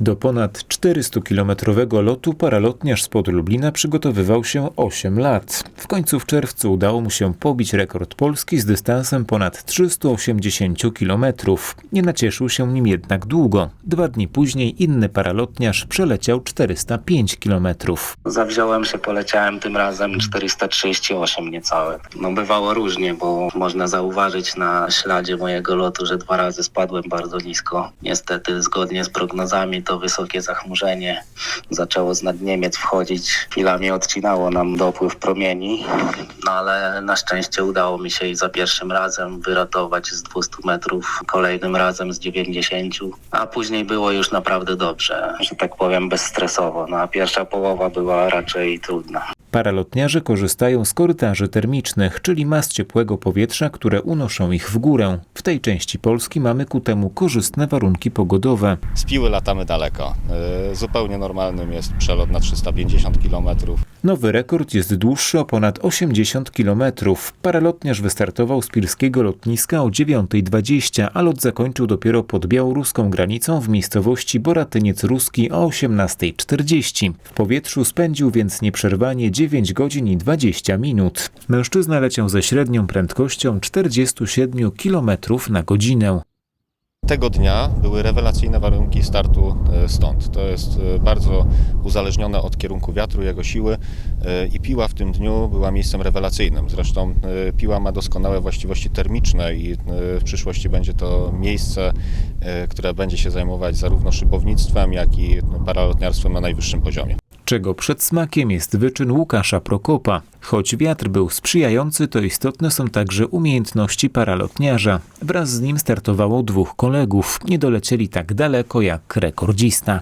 Do ponad 400-kilometrowego lotu paralotniarz spod Lublina przygotowywał się 8 lat. W końcu w czerwcu udało mu się pobić rekord Polski z dystansem ponad 380 kilometrów. Nie nacieszył się nim jednak długo. Dwa dni później inny paralotniarz przeleciał 405 kilometrów. Zawziąłem się, poleciałem tym razem 438 niecałe. No bywało różnie, bo można zauważyć na śladzie mojego lotu, że dwa razy spadłem bardzo nisko. Niestety zgodnie z prognozami to wysokie zachmurzenie zaczęło z nad Niemiec wchodzić. Chwilami odcinało nam dopływ promieni, no ale na szczęście udało mi się i za pierwszym razem wyratować z 200 metrów, kolejnym razem z 90, a później było już naprawdę dobrze, że tak powiem bezstresowo. No a pierwsza połowa była raczej trudna. Paralotniarze korzystają z korytarzy termicznych, czyli mas ciepłego powietrza, które unoszą ich w górę. W tej części Polski mamy ku temu korzystne warunki pogodowe. Z Piły latamy daleko. Y, Zupełnie normalnym jest przelot na 350 km. Nowy rekord jest dłuższy o ponad 80 km. Paralotniarz wystartował z pilskiego lotniska o 9.20, a lot zakończył dopiero pod białoruską granicą w miejscowości Boratyniec Ruski o 18.40. W powietrzu spędził więc nieprzerwanie 9 godzin i 20 minut. Mężczyzna leciał ze średnią prędkością 47 km na godzinę. Tego dnia były rewelacyjne warunki startu y, stąd. To jest y, bardzo uzależnione od kierunku wiatru, jego siły y, i Piła w tym dniu była miejscem rewelacyjnym. Zresztą Piła ma doskonałe właściwości termiczne i w przyszłości będzie to miejsce, które będzie się zajmować zarówno szybownictwem, jak i no, paralotniarstwem na najwyższym poziomie. Czego przedsmakiem jest wyczyn Łukasza Prokopa. Choć wiatr był sprzyjający, to istotne są także umiejętności paralotniarza. Wraz z nim startowało dwóch kolegów. Nie dolecieli tak daleko jak rekordzista.